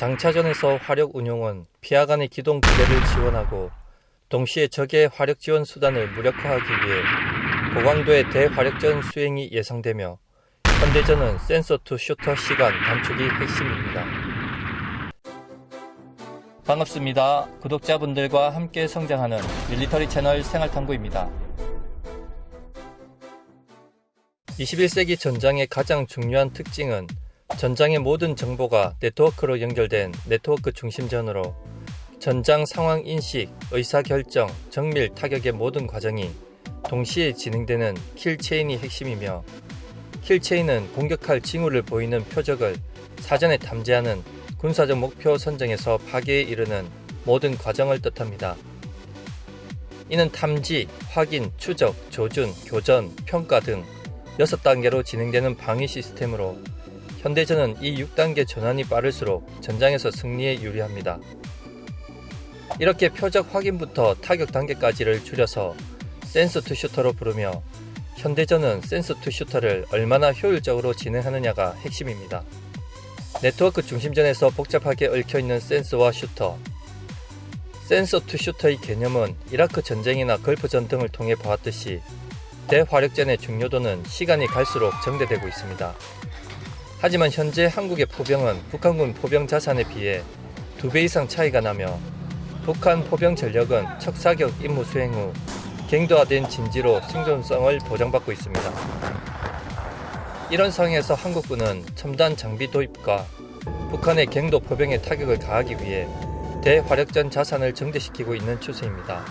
장차전에서 화력 운용은 피하간의 기동 부대를 지원하고 동시에 적의 화력 지원 수단을 무력화하기 위해 고강도의 대화력전 수행이 예상되며 현대전은 센서 투 슈터 시간 단축이 핵심입니다. 반갑습니다. 구독자분들과 함께 성장하는 밀리터리 채널 생활탐구입니다. 21세기 전장의 가장 중요한 특징은 전장의 모든 정보가 네트워크로 연결된 네트워크 중심전으로 전장 상황 인식, 의사결정, 정밀 타격의 모든 과정이 동시에 진행되는 킬체인이 핵심이며 킬체인은 공격할 징후를 보이는 표적을 사전에 탐지하는 군사적 목표 선정에서 파괴에 이르는 모든 과정을 뜻합니다. 이는 탐지, 확인, 추적, 조준, 교전, 평가 등 6단계로 진행되는 방위 시스템으로 현대전은 이 6단계 전환이 빠를수록 전장에서 승리에 유리합니다. 이렇게 표적 확인부터 타격 단계까지를 줄여서 센서 투 슈터로 부르며 현대전은 센서 투 슈터를 얼마나 효율적으로 진행하느냐가 핵심입니다. 네트워크 중심전에서 복잡하게 얽혀있는 센서와 슈터 센서 투 슈터의 개념은 이라크 전쟁이나 걸프전 등을 통해 보았듯이 대화력전의 중요도는 시간이 갈수록 정대되고 있습니다. 하지만 현재 한국의 포병은 북한군 포병 자산에 비해 두 배 이상 차이가 나며 북한 포병 전력은 척사격 임무 수행 후 갱도화된 진지로 생존성을 보장받고 있습니다. 이런 상황에서 한국군은 첨단 장비 도입과 북한의 갱도 포병의 타격을 가하기 위해 대화력전 자산을 정대시키고 있는 추세입니다.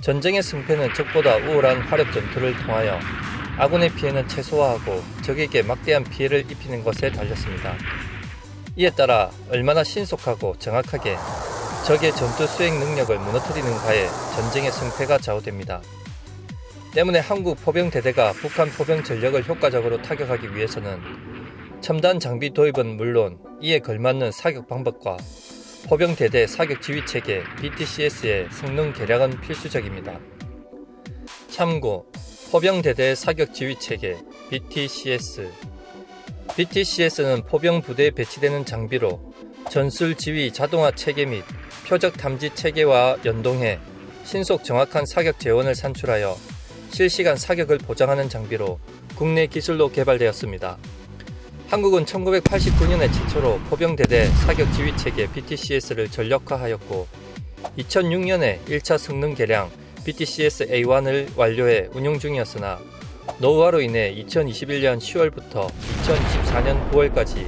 전쟁의 승패는 적보다 우월한 화력 전투를 통하여 아군의 피해는 최소화하고 적에게 막대한 피해를 입히는 것에 달렸습니다. 이에 따라 얼마나 신속하고 정확하게 적의 전투 수행 능력을 무너뜨리는가에 전쟁의 승패가 좌우됩니다. 때문에 한국 포병 대대가 북한 포병 전력을 효과적으로 타격하기 위해서는 첨단 장비 도입은 물론 이에 걸맞는 사격 방법과 포병 대대 사격 지휘 체계 BTCS의 성능 개량은 필수적입니다. 참고 포병 대대 사격 지휘 체계 BTCS BTCS는 포병 부대에 배치되는 장비로 전술 지휘 자동화 체계 및 표적 탐지 체계와 연동해 신속 정확한 사격 재원을 산출하여 실시간 사격을 보장하는 장비로 국내 기술로 개발되었습니다. 한국은 1989년에 최초로 포병대대 사격 지휘 체계 BTCS를 전력화하였고 2006년에 1차 성능 개량 BTCS A1을 완료해 운용 중이었으나 노후화로 인해 2021년 10월부터 2024년 9월까지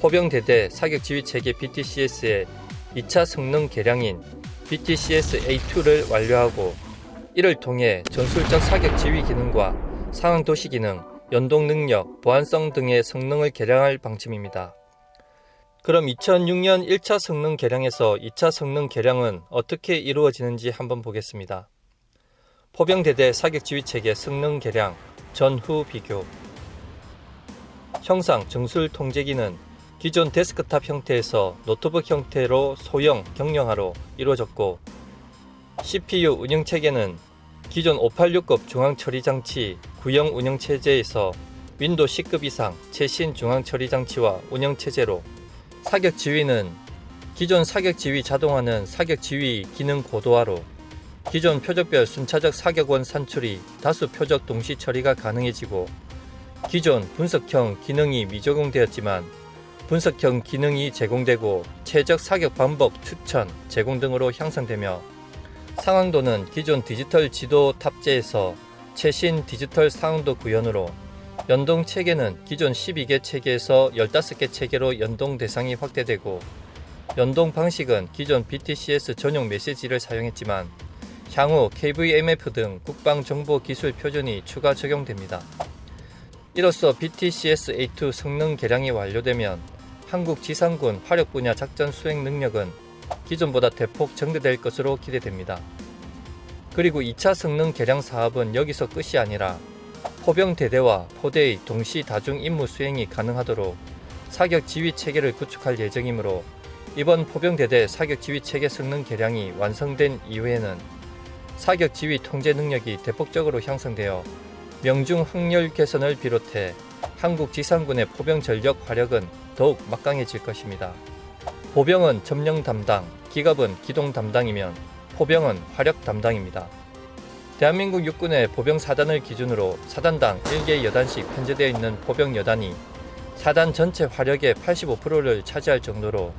포병대대 사격 지휘 체계 BTCS의 2차 성능 개량인 BTCS A2를 완료하고 이를 통해 전술적 사격 지휘 기능과 상황 도시 기능, 연동 능력, 보안성 등의 성능을 개량할 방침입니다. 그럼 2006년 1차 성능 개량에서 2차 성능 개량은 어떻게 이루어지는지 한번 보겠습니다. 포병대대 사격 지휘 체계 성능 개량 전후 비교. 형상 정술 통제기는 기존 데스크탑 형태에서 노트북 형태로 소형 경량화로 이루어졌고 CPU 운영체계는 기존 586급 중앙처리 장치 구형 운영체제에서 윈도 10급 이상 최신 중앙처리 장치와 운영체제로 사격 지휘는 기존 사격 지휘 자동화는 사격 지휘 기능 고도화로 기존 표적별 순차적 사격원 산출이 다수 표적 동시 처리가 가능해지고 기존 분석형 기능이 미적용되었지만 분석형 기능이 제공되고 최적 사격 방법 추천, 제공 등으로 향상되며 상황도는 기존 디지털 지도 탑재에서 최신 디지털 상황도 구현으로 연동 체계는 기존 12개 체계에서 15개 체계로 연동 대상이 확대되고 연동 방식은 기존 BTCS 전용 메시지를 사용했지만 향후 KVMF 등 국방정보기술 표준이 추가 적용됩니다. 이로써 BTCS-A2 성능 개량이 완료되면 한국 지상군 화력 분야 작전 수행 능력은 기존보다 대폭 증대될 것으로 기대됩니다. 그리고 2차 성능 개량 사업은 여기서 끝이 아니라 포병 대대와 포대의 동시 다중 임무 수행이 가능하도록 사격 지휘 체계를 구축할 예정이므로 이번 포병 대대 사격 지휘 체계 성능 개량이 완성된 이후에는 사격 지휘 통제 능력이 대폭적으로 향상되어 명중 확률 개선을 비롯해 한국 지상군의 포병 전력 화력은 더욱 막강해질 것입니다. 보병은 점령 담당, 기갑은 기동 담당이면 포병은 화력 담당입니다. 대한민국 육군의 보병 사단을 기준으로 사단당 1개 여단씩 편제되어 있는 포병 여단이 사단 전체 화력의 85%를 차지할 정도로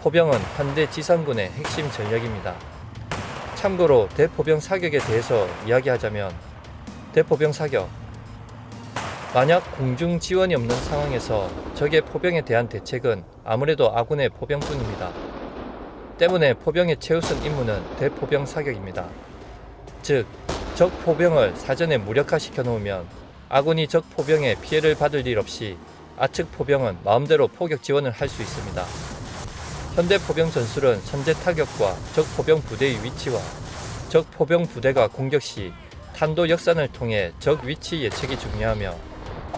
포병은 현대 지상군의 핵심 전력입니다. 참고로 대포병 사격에 대해서 이야기하자면 대포병 사격 만약 공중 지원이 없는 상황에서 적의 포병에 대한 대책은 아무래도 아군의 포병뿐입니다. 때문에 포병의 최우선 임무는 대포병 사격입니다. 즉, 적 포병을 사전에 무력화시켜 놓으면 아군이 적 포병에 피해를 받을 일 없이 아측 포병은 마음대로 포격 지원을 할 수 있습니다. 현대 포병 전술은 선제 타격과 적 포병 부대의 위치와 적 포병 부대가 공격 시 탄도 역산을 통해 적 위치 예측이 중요하며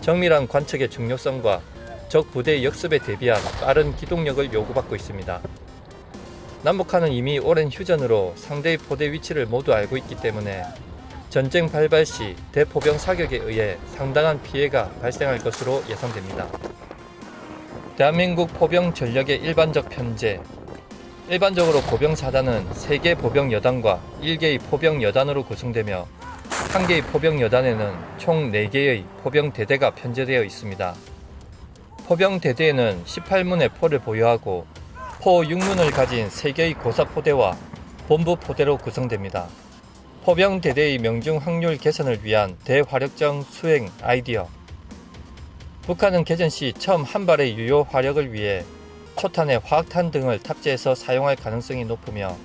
정밀한 관측의 중요성과 적 부대의 역습에 대비한 빠른 기동력을 요구받고 있습니다. 남북한은 이미 오랜 휴전으로 상대의 포대 위치를 모두 알고 있기 때문에 전쟁 발발 시 대포병 사격에 의해 상당한 피해가 발생할 것으로 예상됩니다. 대한민국 포병 전력의 일반적 편제 일반적으로 포병 사단은 3개 포병 여단과 1개의 포병 여단으로 구성되며 1개의 포병 여단에는 총 4개의 포병 대대가 편제되어 있습니다. 포병 대대에는 18문의 포를 보유하고 포 6문을 가진 3개의 고사포대와 본부 포대로 구성됩니다. 포병 대대의 명중 확률 개선을 위한 대화력정 수행 아이디어 북한은 개전 시 처음 한 발의 유효 화력을 위해 초탄에 화학탄 등을 탑재해서 사용할 가능성이 높으며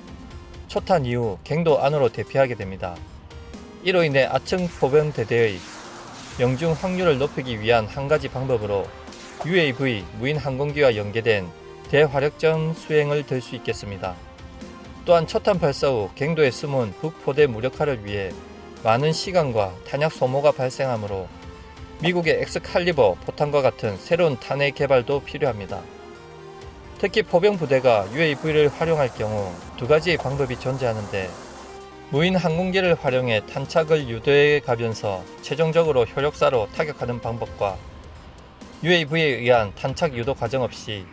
초탄 이후 갱도 안으로 대피하게 됩니다. 이로 인해 아층 포병 대대의 명중 확률을 높이기 위한 한 가지 방법으로 UAV 무인 항공기와 연계된 대화력전 수행을 들 수 있겠습니다. 또한 초탄 발사 후 갱도에 숨은 북포대 무력화를 위해 많은 시간과 탄약 소모가 발생하므로 미국의 엑스칼리버 포탄과 같은 새로운 탄의 개발도 필요합니다. 특히 포병 부대가 UAV를 활용할 경우 두 가지의 방법이 존재하는데 무인 항공기를 활용해 탄착을 유도해 가면서 최종적으로 효력사로 타격하는 방법과 UAV에 의한 탄착 유도 과정 없이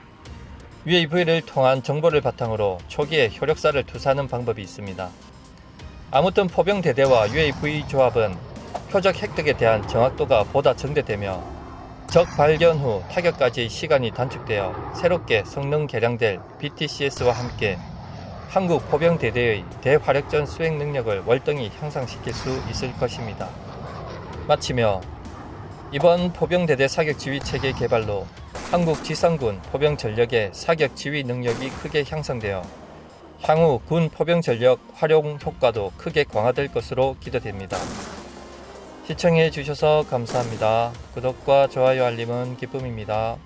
UAV를 통한 정보를 바탕으로 초기에 효력사를 투사하는 방법이 있습니다. 아무튼 포병 대대와 UAV 조합은 표적 획득에 대한 정확도가 보다 증대되며 적 발견 후 타격까지 시간이 단축되어 새롭게 성능 개량될 BTCS와 함께 한국 포병 대대의 대화력전 수행 능력을 월등히 향상시킬 수 있을 것입니다. 마치며 이번 포병 대대 사격 지휘 체계 개발로 한국 지상군 포병 전력의 사격 지휘 능력이 크게 향상되어 향후 군 포병 전력 활용 효과도 크게 강화될 것으로 기대됩니다. 시청해 주셔서 감사합니다. 구독과 좋아요 알림은 기쁨입니다.